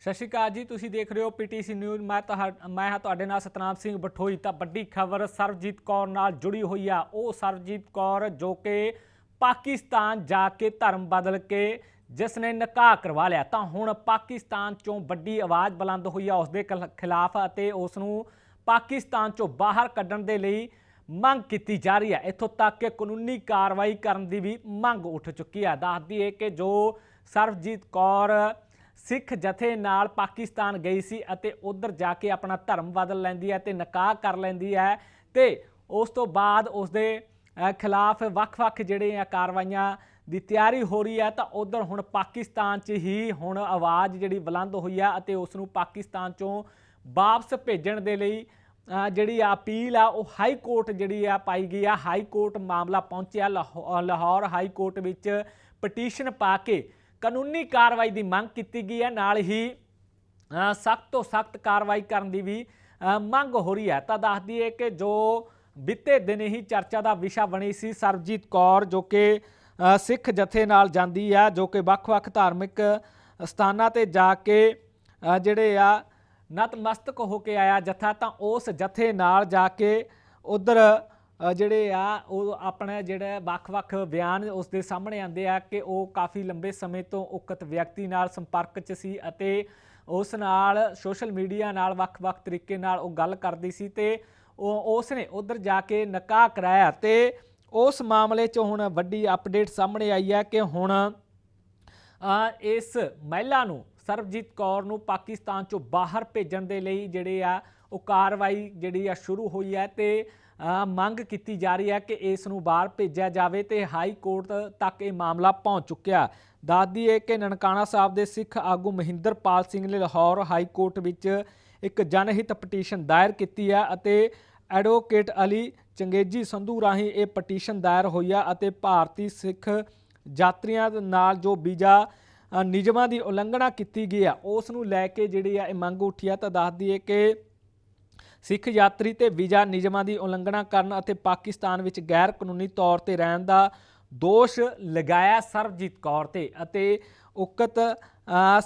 ਸਤਿ ਸ਼੍ਰੀ ਅਕਾਲ ਜੀ, ਤੁਸੀਂ ਦੇਖ ਰਹੇ ਹੋ ਪੀਟੀਸੀ ਨਿਊਜ਼। ਮੈਂ ਤੁਹਾ- ਮੈਂ ਹਾਂ ਤੁਹਾਡੇ ਨਾਲ ਸਤਨਾਮ ਸਿੰਘ ਬਠੋਈ। ਤਾਂ ਵੱਡੀ ਖਬਰ ਸਰਬਜੀਤ ਕੌਰ ਨਾਲ ਜੁੜੀ ਹੋਈ ਆ। ਉਹ ਸਰਬਜੀਤ ਕੌਰ ਜੋ ਕਿ ਪਾਕਿਸਤਾਨ ਜਾ ਕੇ ਧਰਮ ਬਦਲ ਕੇ ਜਿਸ ਨੇ ਨਿਕਾਹ ਕਰਵਾ ਲਿਆ। ਤਾਂ ਹੁਣ ਪਾਕਿਸਤਾਨ ਚੋਂ ਵੱਡੀ ਆਵਾਜ਼ ਬੁਲੰਦ ਹੋਈ ਆ। ਉਸ ਦੇ ਖਿਲਾਫ ਅਤੇ ਉਸ ਨੂੰ ਪਾਕਿਸਤਾਨ ਚੋਂ ਬਾਹਰ ਕੱਢਣ ਦੇ ਲਈ ਮੰਗ ਕੀਤੀ ਜਾ ਰਹੀ ਹੈ ਇੱਥੋਂ ਤੱਕ ਕਿ ਕਾਨੂੰਨੀ ਕਾਰਵਾਈ ਕਰਨ ਦੀ ਵੀ ਮੰਗ ਉੱਠ ਚੁੱਕੀ ਹੈ ਦੱਸਦੀ ਹੈ ਕਿ ਜੋ ਸਰਬਜੀਤ ਕੌਰ ਸਿੱਖ ਜਥੇ ਨਾਲ ਪਾਕਿਸਤਾਨ ਗਈ ਸੀ ਅਤੇ ਉਧਰ ਜਾ ਕੇ ਆਪਣਾ ਧਰਮ ਬਦਲ ਲੈਂਦੀ ਹੈ ਤੇ ਨਿਕਾਹ ਕਰ ਲੈਂਦੀ ਹੈ ਤੇ ਉਸ ਤੋਂ ਬਾਅਦ ਉਸ ਦੇ ਖਿਲਾਫ ਵੱਖ-ਵੱਖ ਜਿਹੜੇ ਆ ਕਾਰਵਾਈਆਂ ਦੀ ਤਿਆਰੀ ਹੋ ਰਹੀ ਹੈ ਤਾਂ ਉਧਰ ਹੁਣ ਪਾਕਿਸਤਾਨ 'ਚ ਹੀ ਹੁਣ ਆਵਾਜ਼ ਜਿਹੜੀ ਬੁਲੰਦ ਹੋਈ ਆ ਅਤੇ ਉਸ ਨੂੰ ਪਾਕਿਸਤਾਨ 'ਚੋਂ ਵਾਪਸ ਭੇਜਣ ਦੇ ਲਈ ਜਿਹੜੀ ਆ ਅਪੀਲ ਆ ਉਹ ਹਾਈ ਕੋਰਟ ਜਿਹੜੀ ਆ ਪਾਈ ਗਈ ਆ। ਹਾਈ ਕੋਰਟ ਮਾਮਲਾ ਪਹੁੰਚਿਆ ਲਾਹੌ- ਲਾਹੌਰ ਹਾਈ ਕੋਰਟ ਵਿੱਚ ਪਟੀਸ਼ਨ ਪਾ ਕੇ ਕਾਨੂੰਨੀ ਕਾਰਵਾਈ ਦੀ ਮੰਗ ਕੀਤੀ ਗਈ ਹੈ। ਨਾਲ ਹੀ ਸਖਤ ਤੋਂ ਸਖਤ ਕਾਰਵਾਈ ਕਰਨ ਦੀ ਵੀ ਮੰਗ ਹੋ ਰਹੀ ਹੈ। ਤਾਂ ਦੱਸ ਦਈਏ ਕਿ ਜੋ ਬੀਤੇ ਦਿਨ ਹੀ ਚਰਚਾ ਦਾ ਵਿਸ਼ਾ ਬਣੀ ਸੀ, ਸਰਬਜੀਤ ਕੌਰ ਜੋ ਕਿ ਸਿੱਖ ਜਥੇ ਨਾਲ ਜਾਂਦੀ ਆ ਜੋ ਕਿ ਵੱਖ-ਵੱਖ ਧਾਰਮਿਕ ਸਥਾਨਾਂ ਤੇ ਜਾ ਕੇ ਜਿਹੜੇ ਆ, ਨਤਮਸਤਕ ਹੋ ਕੇ ਆਇਆ ਜਥਾ, ਤਾਂ ਉਸ ਜਥੇ ਨਾਲ ਜਾ ਕੇ ਉਧਰ ਜਿਹੜੇ ਆ, ਉਹ ਆਪਣਾ ਜਿਹੜਾ ਵੱਖ-ਵੱਖ ਬਿਆਨ ਉਸ ਦੇ ਸਾਹਮਣੇ ਆਉਂਦੇ ਆ ਕਿ ਉਹ ਕਾਫੀ ਲੰਬੇ ਸਮੇਂ ਤੋਂ ਉਕਤ ਵਿਅਕਤੀ ਨਾਲ ਸੰਪਰਕ 'ਚ ਸੀ ਅਤੇ ਉਸ ਨਾਲ ਸੋਸ਼ਲ ਮੀਡੀਆ ਨਾਲ ਵੱਖ-ਵੱਖ ਤਰੀਕੇ ਨਾਲ ਉਹ ਗੱਲ ਕਰਦੀ ਸੀ ਤੇ ਉਹ ਉਸ ਨੇ ਉਧਰ ਜਾ ਕੇ ਨਿਕਾਹ ਕਰਾਇਆ ਤੇ ਉਸ ਮਾਮਲੇ 'ਚ ਹੁਣ ਵੱਡੀ ਅਪਡੇਟ ਸਾਹਮਣੇ ਆਈ ਹੈ ਕਿ ਹੁਣ ਇਸ ਮਹਿਲਾ ਨੂੰ ਸਰਬਜੀਤ ਕੌਰ ਨੂੰ ਪਾਕਿਸਤਾਨ ਚੋਂ ਬਾਹਰ ਭੇਜਣ ਦੇ ਲਈ ਜਿਹੜੇ ਆ, ਉਹ ਕਾਰਵਾਈ ਜਿਹੜੀ ਆ ਸ਼ੁਰੂ ਹੋਈ ਹੈ ਤੇ ਮੰਗ ਕੀਤੀ ਜਾ ਰਹੀ ਹੈ ਕਿ ਇਸ ਨੂੰ ਬਾਹਰ ਭੇਜਿਆ ਜਾਵੇ ਤੇ ਹਾਈ ਕੋਰਟ ਤੱਕ ਇਹ ਮਾਮਲਾ ਪਹੁੰਚ ਚੁੱਕਿਆ। ਦੱਸਦੀ ਹੈ ਕਿ ਨਨਕਾਣਾ ਸਾਹਿਬ ਦੇ ਸਿੱਖ ਆਗੂ ਮਹਿੰਦਰਪਾਲ ਸਿੰਘ ਨੇ ਲਾਹੌਰ ਹਾਈ ਕੋਰਟ ਵਿੱਚ ਇੱਕ ਜਨਹਿਤ ਪਟੀਸ਼ਨ ਦਾਇਰ ਕੀਤੀ ਹੈ ਅਤੇ ਐਡਵੋਕੇਟ ਅਲੀ ਚੰਗੇਜੀ ਸੰਧੂ ਰਾਹੀਂ ਇਹ ਪਟੀਸ਼ਨ ਦਾਇਰ ਹੋਈ ਆ ਅਤੇ ਭਾਰਤੀ ਸਿੱਖ ਯਾਤਰੀਆਂ ਨਾਲ ਜੋ ਵੀਜ਼ਾ ਨਿਯਮਾਂ ਦੀ ਉਲੰਘਣਾ ਕੀਤੀ ਗਈ ਆ ਉਸ ਨੂੰ ਲੈ ਕੇ ਜਿਹੜੀ ਆ ਇਹ ਮੰਗ ਉੱਠੀ ਆ ਤਾਂ ਦੱਸਦੀ ਹੈ ਕਿ ਸਿੱਖ ਯਾਤਰੀ ਤੇ ਵੀਜ਼ਾ ਨਿਯਮਾਂ ਦੀ ਉਲੰਘਣਾ ਕਰਨ ਅਤੇ ਪਾਕਿਸਤਾਨ ਵਿੱਚ ਗੈਰ ਕਾਨੂੰਨੀ ਤੌਰ ਤੇ ਰਹਿਣ ਦਾ ਦੋਸ਼ ਲਗਾਇਆ ਸਰਬਜੀਤ ਕੌਰ ਤੇ ਅਤੇ ਉਕਤ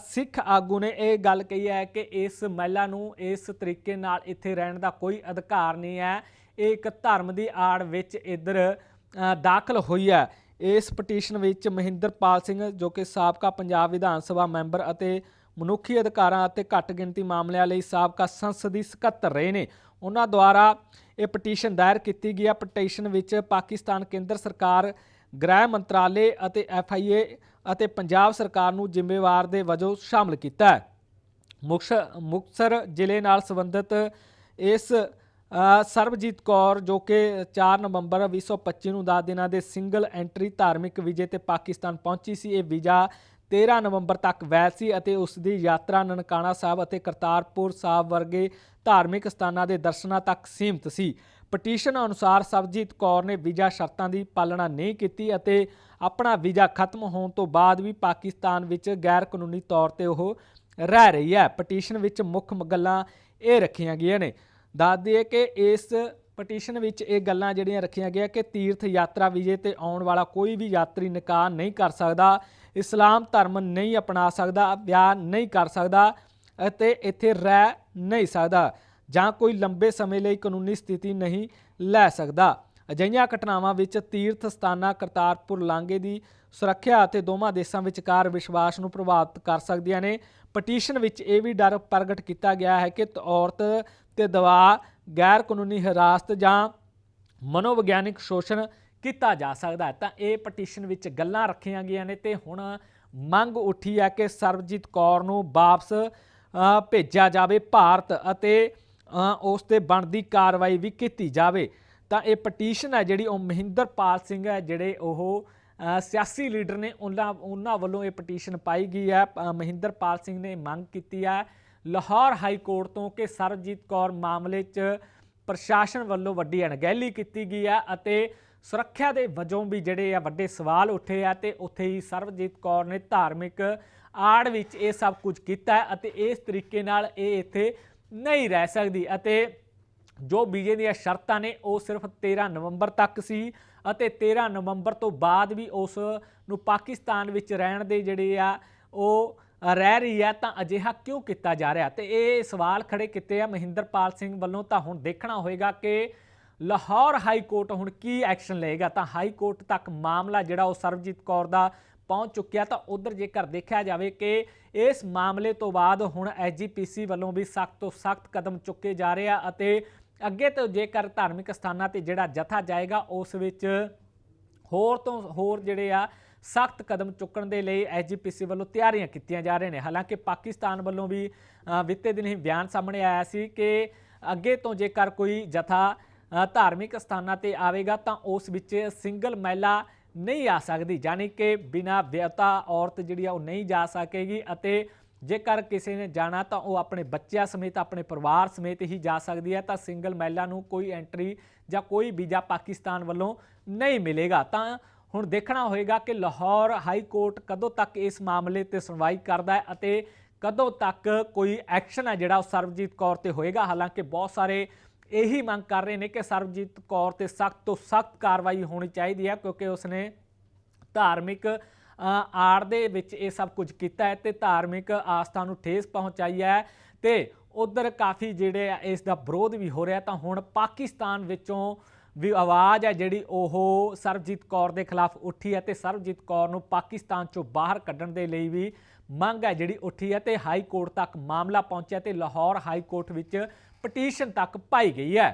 ਸਿੱਖ ਆਗੂ ਨੇ ਇਹ ਗੱਲ ਕਹੀ ਹੈ ਕਿ ਇਸ ਮਹਿਲਾ ਨੂੰ ਇਸ ਤਰੀਕੇ ਨਾਲ ਇੱਥੇ ਰਹਿਣ ਦਾ ਕੋਈ ਅਧਿਕਾਰ ਨਹੀਂ ਹੈ। ਇਹ ਇੱਕ ਧਰਮ ਦੀ ਆੜ ਵਿੱਚ ਇੱਧਰ ਦਾਖਲ ਹੋਈ ਹੈ। ਇਸ ਪਟੀਸ਼ਨ ਵਿੱਚ ਮਹਿੰਦਰਪਾਲ ਸਿੰਘ ਜੋ ਕਿ ਸਾਬਕਾ ਪੰਜਾਬ ਵਿਧਾਨ ਸਭਾ ਮੈਂਬਰ ਅਤੇ ਮਨੁੱਖੀ ਅਧਿਕਾਰਾਂ ਅਤੇ ਘੱਟ ਗਿਣਤੀ ਮਾਮਲਿਆਂ ਲਈ ਸਾਬਕਾ ਸੰਸਦੀ ਸਕੱਤਰ ਰਹੇ ਨੇ। ਉਹਨਾਂ ਦੁਆਰਾ ਇਹ ਪਟੀਸ਼ਨ ਦਾਇਰ ਕੀਤੀ ਗਈ ਹੈ ਪਟੀਸ਼ਨ ਵਿੱਚ ਪਾਕਿਸਤਾਨ ਕੇਂਦਰ ਸਰਕਾਰ, ਗ੍ਰਹਿ ਮੰਤਰਾਲੇ ਅਤੇ ਐਫਆਈਏ ਅਤੇ ਪੰਜਾਬ ਸਰਕਾਰ ਨੂੰ ਜ਼ਿੰਮੇਵਾਰ ਦੇ ਵਜੋਂ ਸ਼ਾਮਲ ਕੀਤਾ ਹੈ। ਮੁਕਤਸਰ ਜ਼ਿਲ੍ਹੇ ਨਾਲ ਸੰਬੰਧਿਤ ਇਸ ਸਰਬਜੀਤ ਕੌਰ ਜੋ ਕਿ 4 ਨਵੰਬਰ 2025 ਨੂੰ 10 ਦਿਨਾਂ ਦੇ ਸਿੰਗਲ ਐਂਟਰੀ ਧਾਰਮਿਕ ਵੀਜ਼ੇ ਤੇ ਪਾਕਿਸਤਾਨ ਪਹੁੰਚੀ ਸੀ, ਇਹ ਵੀਜ਼ਾ 13 ਨਵੰਬਰ ਤੱਕ ਵੈਧ ਸੀ ਅਤੇ ਉਸ ਦੀ ਯਾਤਰਾ ਨਨਕਾਣਾ ਸਾਹਿਬ ਅਤੇ ਕਰਤਾਰਪੁਰ ਸਾਹਿਬ ਵਰਗੇ ਧਾਰਮਿਕ ਸਥਾਨਾਂ ਦੇ ਦਰਸ਼ਨਾਂ ਤੱਕ ਸੀਮਿਤ ਸੀ। ਪਟੀਸ਼ਨ ਅਨੁਸਾਰ ਸਬਜੀਤ ਕੌਰ ਨੇ ਵੀਜ਼ਾ ਸ਼ਰਤਾਂ ਦੀ ਪਾਲਣਾ ਨਹੀਂ ਕੀਤੀ ਅਤੇ ਆਪਣਾ ਵੀਜ਼ਾ ਖਤਮ ਹੋਣ ਤੋਂ ਬਾਅਦ ਵੀ ਪਾਕਿਸਤਾਨ ਵਿੱਚ ਗੈਰ ਕਾਨੂੰਨੀ ਤੌਰ ਤੇ ਉਹ ਰਹਿ ਰਹੀ ਹੈ। ਪਟੀਸ਼ਨ ਵਿੱਚ ਮੁੱਖ ਗੱਲਾਂ ਇਹ ਰੱਖੀਆਂ ਗਈਆਂ ਨੇ। ਦੱਸ ਦਈਏ ਕਿ ਇਸ ਪਟੀਸ਼ਨ ਵਿੱਚ ਇਹ ਗੱਲਾਂ ਜਿਹੜੀਆਂ ਰੱਖੀਆਂ ਗਈਆਂ ਕਿ ਤੀਰਥ ਯਾਤਰਾ ਵੀਜ਼ੇ ਤੇ ਆਉਣ ਵਾਲਾ ਕੋਈ ਵੀ ਯਾਤਰੀ ਨਿਕਾਹ ਨਹੀਂ ਕਰ ਸਕਦਾ, ਇਸਲਾਮ ਧਰਮ ਨਹੀਂ ਅਪਣਾ ਸਕਦਾ, ਵਿਆਹ ਨਹੀਂ ਕਰ ਸਕਦਾ ਅਤੇ ਇੱਥੇ ਰਹਿ ਨਹੀਂ ਸਕਦਾ ਜਾਂ ਕੋਈ ਲੰਬੇ ਸਮੇਂ ਲਈ ਕਾਨੂੰਨੀ ਸਥਿਤੀ ਨਹੀਂ ਲੈ ਸਕਦਾ। ਅਜਿਹੀਆਂ ਘਟਨਾਵਾਂ ਵਿੱਚ ਤੀਰਥ ਸਥਾਨਾਂ ਕਰਤਾਰਪੁਰ ਲਾਂਘੇ ਦੀ ਸੁਰੱਖਿਆ ਅਤੇ ਦੋਵਾਂ ਦੇਸ਼ਾਂ ਵਿਚਕਾਰ ਵਿਸ਼ਵਾਸ ਨੂੰ ਪ੍ਰਭਾਵਿਤ ਕਰ ਸਕਦੀਆਂ ਨੇ। ਪਟੀਸ਼ਨ ਵਿੱਚ ਇਹ ਵੀ ਡਰ ਪ੍ਰਗਟ ਕੀਤਾ ਗਿਆ ਹੈ ਕਿ ਔਰਤ ਤੇ ਦਵਾ ਗੈਰ ਕਾਨੂੰਨੀ ਹਿਰਾਸਤ ਜਾਂ ਮਨੋਵਿਗਿਆਨਿਕ ਸ਼ੋਸ਼ਣ ਕੀਤਾ ਜਾ ਸਕਦਾ ਹੈ। ਤਾਂ ਇਹ ਪਟੀਸ਼ਨ ਵਿੱਚ ਗੱਲਾਂ ਰੱਖੀਆਂ ਗਈਆਂ ਨੇ ਤੇ ਹੁਣ ਮੰਗ ਉੱਠੀ ਹੈ ਕਿ ਸਰਬਜੀਤ ਕੌਰ ਨੂੰ ਵਾਪਸ ਭੇਜਿਆ ਜਾਵੇ ਭਾਰਤ ਅਤੇ ਉਸ ਤੇ ਬਣਦੀ ਕਾਰਵਾਈ ਵੀ ਕੀਤੀ ਜਾਵੇ। ਤਾਂ ਇਹ ਪਟੀਸ਼ਨ ਹੈ ਜਿਹੜੀ ਉਹ ਮਹਿੰਦਰਪਾਲ ਸਿੰਘ ਹੈ, ਜਿਹੜੇ ਉਹ ਸਿਆਸੀ ਲੀਡਰ ਨੇ, ਉਹਨਾਂ ਉਹਨਾਂ ਵੱਲੋਂ ਇਹ ਪਟੀਸ਼ਨ ਪਾਈ ਗਈ ਹੈ। ਮਹਿੰਦਰਪਾਲ ਸਿੰਘ ਨੇ ਮੰਗ ਕੀਤੀ ਹੈ ਲਾਹੌਰ ਹਾਈ ਕੋਰਟ ਤੋਂ ਕਿ ਸਰਬਜੀਤ ਕੌਰ ਮਾਮਲੇ 'ਚ ਪ੍ਰਸ਼ਾਸਨ ਵੱਲੋਂ ਵੱਡੀ ਅਣਗਹਿਲੀ ਕੀਤੀ ਗਈ ਆ ਅਤੇ ਸੁਰੱਖਿਆ ਦੇ ਵਜੋਂ ਵੀ ਜਿਹੜੇ ਆ ਵੱਡੇ ਸਵਾਲ ਉੱਠੇ ਆ ਤੇ ਉੱਥੇ ਹੀ ਸਰਬਜੀਤ ਕੌਰ ਨੇ ਧਾਰਮਿਕ ਆੜ ਵਿੱਚ ਇਹ ਸਭ ਕੁਝ ਕੀਤਾ ਅਤੇ ਇਸ ਤਰੀਕੇ ਨਾਲ ਇਹ ਇੱਥੇ ਨਹੀਂ ਰਹਿ ਸਕਦੀ ਅਤੇ ਜੋ ਬੀਜੇ ਦੀਆਂ ਸ਼ਰਤਾਂ ਨੇ ਉਹ ਸਿਰਫ 13 ਨਵੰਬਰ ਤੱਕ ਸੀ ਅਤੇ 13 ਨਵੰਬਰ ਤੋਂ ਬਾਅਦ ਵੀ ਉਸ ਨੂੰ ਪਾਕਿਸਤਾਨ ਵਿੱਚ ਰਹਿਣ ਦੇ ਜਿਹੜੇ ਆ ਉਹ ਰਹਿ ਰਹੀ ਹੈ ਤਾਂ ਅਜਿਹਾ ਕਿਉਂ ਕੀਤਾ ਜਾ ਰਿਹਾ? ਤੇ ਇਹ ਸਵਾਲ ਖੜੇ ਕੀਤੇ ਆ ਮਹਿੰਦਰਪਾਲ ਸਿੰਘ ਵੱਲੋਂ ਤਾਂ ਹੁਣ ਦੇਖਣਾ ਹੋਏਗਾ ਕਿ ਲਾਹੌਰ ਹਾਈ ਕੋਰਟ ਹੁਣ ਕੀ ਐਕਸ਼ਨ ਲਏਗਾ? ਤਾਂ ਹਾਈ ਕੋਰਟ ਤੱਕ ਮਾਮਲਾ ਜਿਹੜਾ ਉਹ ਸਰਬਜੀਤ ਕੌਰ ਦਾ ਪਹੁੰਚ ਚੁੱਕਿਆ, ਤਾਂ ਉਧਰ ਜੇਕਰ ਦੇਖਿਆ ਜਾਵੇ ਕਿ ਇਸ ਮਾਮਲੇ ਤੋਂ ਬਾਅਦ ਹੁਣ ਐਜੀਪੀਸੀ ਵੱਲੋਂ ਵੀ ਸਖਤ ਤੋਂ ਸਖਤ ਕਦਮ ਚੁੱਕੇ ਜਾ ਰਹੇ ਆ ਅਤੇ ਅੱਗੇ ਤੋਂ ਜੇਕਰ ਧਾਰਮਿਕ ਸਥਾਨਾਂ ਤੇ ਜਿਹੜਾ ਜਥਾ ਜਾਏਗਾ, ਉਸ ਵਿੱਚ ਹੋਰ ਤੋਂ ਹੋਰ ਜਿਹੜੇ ਆ ਸਖਤ ਕਦਮ ਚੁੱਕਣ ਦੇ ਲਈ ਐਜੀਪੀਸੀ ਵੱਲੋਂ ਤਿਆਰੀਆਂ ਕੀਤੀਆਂ ਜਾ ਰਹੀਆਂ ਨੇ। ਹਾਲਾਂਕਿ ਪਾਕਿਸਤਾਨ ਵੱਲੋਂ ਵੀ ਅ, ਬੀਤੇ ਦਿਨ ਹੀ ਬਿਆਨ ਸਾਹਮਣੇ ਆਇਆ ਸੀ ਕਿ ਅੱਗੇ ਤੋਂ ਜੇਕਰ ਕੋਈ ਜਥਾ ਧਾਰਮਿਕ ਸਥਾਨਾਂ ਤੇ ਆਵੇਗਾ ਤਾਂ ਉਸ ਵਿੱਚ ਸਿੰਗਲ ਮਹਿਲਾ ਨਹੀਂ ਆ ਸਕਦੀ ਯਾਨੀ ਕਿ ਬਿਨਾ ਵਿਆਹਤਾ ਔਰਤ ਜਿਹੜੀ ਆ ਉਹ ਨਹੀਂ ਜਾ ਸਕੇਗੀ ਅਤੇ ਜੇਕਰ ਕਿਸੇ ਨੇ ਜਾਣਾ ਤਾਂ ਉਹ ਆਪਣੇ ਬੱਚਿਆਂ ਸਮੇਤ ਆਪਣੇ ਪਰਿਵਾਰ ਸਮੇਤ ਹੀ ਜਾ ਸਕਦੀ ਹੈ ਤਾਂ ਸਿੰਗਲ ਮਹਿਲਾ ਨੂੰ ਕੋਈ ਐਂਟਰੀ ਜਾਂ ਕੋਈ ਵੀਜ਼ਾ ਪਾਕਿਸਤਾਨ ਵੱਲੋਂ ਨਹੀਂ ਮਿਲੇਗਾ। ਤਾਂ ਹੁਣ ਦੇਖਣਾ ਹੋਏਗਾ ਕਿ ਲਾਹੌਰ ਹਾਈ ਕੋਰਟ ਕਦੋਂ ਤੱਕ ਇਸ ਮਾਮਲੇ ਤੇ ਸੁਣਵਾਈ ਕਰਦਾ ਹੈ ਅਤੇ ਕਦੋਂ ਤੱਕ ਕੋਈ ਐਕਸ਼ਨ ਹੈ ਜਿਹੜਾ ਉਹ ਸਰਬਜੀਤ ਕੌਰ ਤੇ ਹੋਏਗਾ। ਹਾਲਾਂਕਿ ਬਹੁਤ ਸਾਰੇ ਇਹੀ ਮੰਗ ਕਰ ਰਹੇ ਨੇ ਕਿ ਸਰਬਜੀਤ ਕੌਰ ਤੇ ਸਖਤ ਤੋਂ ਸਖਤ ਕਾਰਵਾਈ ਹੋਣੀ ਚਾਹੀਦੀ ਹੈ ਕਿਉਂਕਿ ਉਸਨੇ ਧਾਰਮਿਕ ਆੜ ਦੇ ਵਿੱਚ ਇਹ ਸਭ ਕੁਝ ਕੀਤਾ ਹੈ ਤੇ ਧਾਰਮਿਕ ਆਸਥਾ ਨੂੰ ਠੇਸ ਪਹੁੰਚਾਈ ਹੈ ਤੇ ਉਧਰ ਕਾਫੀ ਜਿਹੜੇ ਇਸ ਦਾ ਵਿਰੋਧ ਵੀ ਹੋ ਰਿਹਾ ਤਾਂ ਹੁਣ ਪਾਕਿਸਤਾਨ ਵਿੱਚੋਂ ਵੀ ਆਵਾਜ਼ ਹੈ ਜਿਹੜੀ ਉਹ ਸਰਬਜੀਤ ਕੌਰ ਦੇ ਖਿਲਾਫ ਉੱਠੀ ਹੈ ਤੇ ਸਰਬਜੀਤ ਕੌਰ ਨੂੰ ਪਾਕਿਸਤਾਨ ਚੋਂ ਬਾਹਰ ਕੱਢਣ ਦੇ ਲਈ ਵੀ ਮੰਗ ਹੈ ਜਿਹੜੀ ਉੱਠੀ ਹੈ ਤੇ ਹਾਈ ਕੋਰਟ ਤੱਕ ਮਾਮਲਾ ਪਹੁੰਚਿਆ ਤੇ ਲਾਹੌਰ ਹਾਈ ਕੋਰਟ ਵਿੱਚ ਪਟੀਸ਼ਨ ਤੱਕ ਪਾਈ ਗਈ ਹੈ।